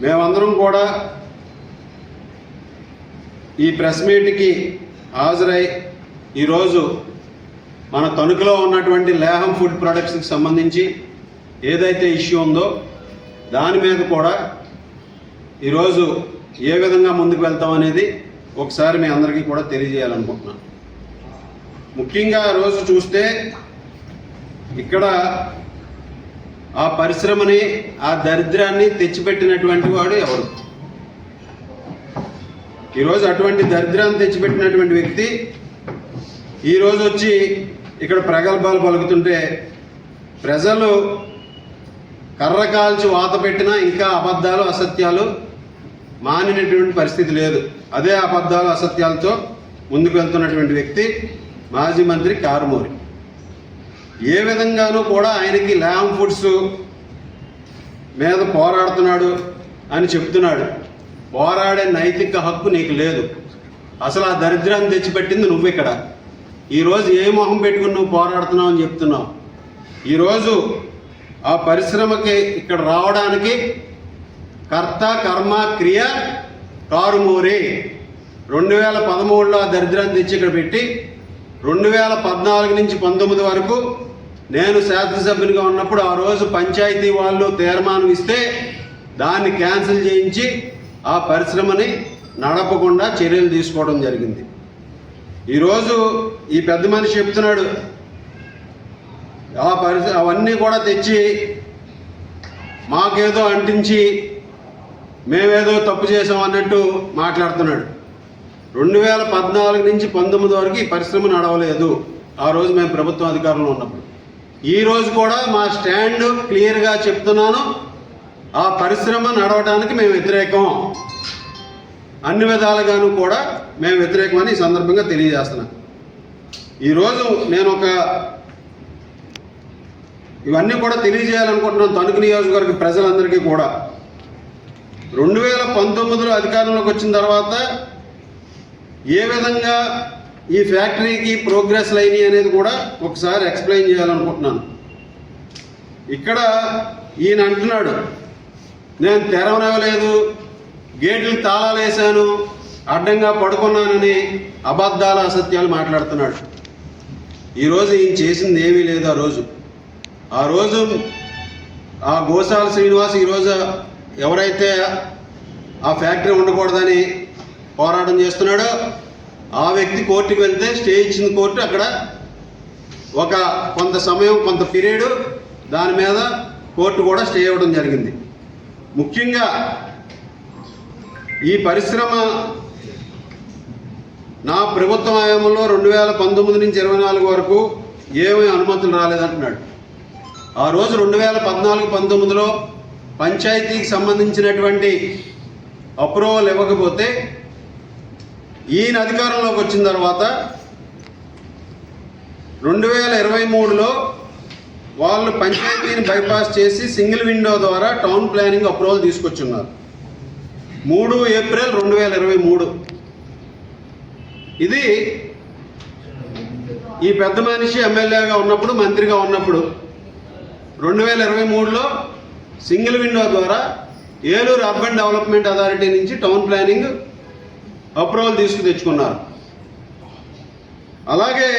మేమందరం కూడా ఈ ప్రెస్ మీట్కి హాజరై ఈరోజు మన తణుకులో ఉన్నటువంటి లేహం ఫుడ్ ప్రొడక్ట్స్కి సంబంధించి ఏదైతే ఇష్యూ ఉందో దాని మీద కూడా ఈరోజు ఏ విధంగా ముందుకు వెళ్తాం అనేది ఒకసారి మీ అందరికీ కూడా తెలియజేయాలనుకుంటున్నాను. ముఖ్యంగా ఆ రోజు చూస్తే ఇక్కడ ఆ పరిశ్రమని ఆ దరిద్రాన్ని తెచ్చిపెట్టినటువంటి వాడు ఎవరు? ఈరోజు అటువంటి దరిద్రాన్ని తెచ్చిపెట్టినటువంటి వ్యక్తి ఈరోజు వచ్చి ఇక్కడ ప్రగల్భాలు పలుకుతుంటే ప్రజలు కర్ర కాల్చి వాత పెట్టినా ఇంకా అబద్ధాలు అసత్యాలు మానినటువంటి పరిస్థితి లేదు. అదే అబద్ధాలు అసత్యాలతో ముందుకు వెళ్తున్నటువంటి వ్యక్తి మాజీ మంత్రి కారుమూరి. ఏ విధంగానూ కూడా ఆయనకి ల్యామ్ ఫుడ్స్ మీద పోరాడుతున్నాడు అని చెప్తున్నాడు. పోరాడే నైతిక హక్కు నీకు లేదు. అసలు ఆ దరిద్రాన్ని తెచ్చిపెట్టింది నువ్వు ఇక్కడ. ఈరోజు ఏ మొహం పెట్టుకుని నువ్వు పోరాడుతున్నావు అని చెప్తున్నావు? ఈరోజు ఆ పరిశ్రమకి ఇక్కడ రావడానికి కర్త కర్మ క్రియ కారుమూరి. రెండు వేల పదమూడులో ఆ దరిద్రాన్ని తెచ్చి ఇక్కడ పెట్టి రెండు వేల పద్నాలుగు నుంచి పంతొమ్మిది వరకు నేను శాసనసభ్యునిగా ఉన్నప్పుడు ఆ రోజు పంచాయతీ వాళ్ళు తీర్మానం ఇస్తే దాన్ని క్యాన్సిల్ చేయించి ఆ పరిశ్రమని నడపకుండా చర్యలు తీసుకోవడం జరిగింది. ఈరోజు ఈ పెద్ద మనిషి చెప్తున్నాడు ఆ పరిస్థితి అవన్నీ కూడా తెచ్చి మాకేదో అంటించి మేమేదో తప్పు చేసాం అన్నట్టు మాట్లాడుతున్నాడు. రెండు వేల పద్నాలుగు నుంచి పంతొమ్మిది వరకు ఈ పరిశ్రమ నడవలేదు. ఆ రోజు మేము ప్రభుత్వం అధికారంలో ఉన్నప్పుడు. ఈరోజు కూడా మా స్టాండ్ క్లియర్గా చెప్తున్నాను. ఆ పరిశ్రమ నడవడానికి మేము వ్యతిరేకం. అన్ని విధాలుగాను కూడా మేము వ్యతిరేకమని ఈ సందర్భంగా తెలియజేస్తున్నాను ఈరోజు నేను ఒక ఇవన్నీ కూడా తెలియజేయాలనుకుంటున్నాను తణుకు నియోజకవర్గ ప్రజలందరికీ కూడా. రెండు వేల పంతొమ్మిదిలో అధికారంలోకి వచ్చిన తర్వాత ఏ విధంగా ఈ ఫ్యాక్టరీకి ప్రోగ్రెస్ అయినాయి అనేది కూడా ఒకసారి ఎక్స్ప్లెయిన్ చేయాలనుకుంటున్నాను. ఇక్కడ ఈయన అంటున్నాడు నేను తెరవనివ్వలేదు గేట్లు తాళాలు వేశాను అడ్డంగా పడుకున్నానని అబద్ధాల అసత్యాలు మాట్లాడుతున్నాడు. ఈరోజు ఈయన చేసింది ఏమీ లేదు ఆ రోజు. ఆ రోజు ఆ గోసాల శ్రీనివాస్ ఈరోజు ఎవరైతే ఆ ఫ్యాక్టరీ ఉండకూడదని పోరాటం చేస్తున్నాడో ఆ వ్యక్తి కోర్టుకు వెళ్తే స్టే ఇచ్చిన కోర్టు అక్కడ ఒక కొంత సమయం కొంత పీరియడ్ దాని మీద కోర్టు కూడా స్టే ఇవ్వడం జరిగింది. ముఖ్యంగా ఈ పరిశ్రమ నా ప్రభుత్వ హయాంలో రెండు వేల పంతొమ్మిది నుంచి ఇరవై నాలుగు వరకు ఏమీ అనుమతులు రాలేదంటున్నాడు. ఆ రోజు రెండు వేల పద్నాలుగు పంతొమ్మిదిలో పంచాయతీకి సంబంధించినటువంటి అప్రూవల్ ఇవ్వకపోతే ఈయన అధికారంలోకి వచ్చిన తర్వాత రెండు వేల ఇరవై మూడులో వాళ్ళు పంచాయతీని బైపాస్ చేసి సింగిల్ విండో ద్వారా టౌన్ ప్లానింగ్ అప్రూవల్ తీసుకొచ్చున్నారు. మూడు ఏప్రిల్ రెండు వేల ఇరవై మూడు. ఇది ఈ పెద్ద మనిషి ఎమ్మెల్యేగా ఉన్నప్పుడు మంత్రిగా ఉన్నప్పుడు రెండు వేల ఇరవై మూడులో సింగిల్ విండో ద్వారా ఏలూరు అర్బన్ డెవలప్మెంట్ అథారిటీ నుంచి టౌన్ ప్లానింగ్ అప్రూవల్ తీసుకు తెచ్చుకున్నారు. అలాగే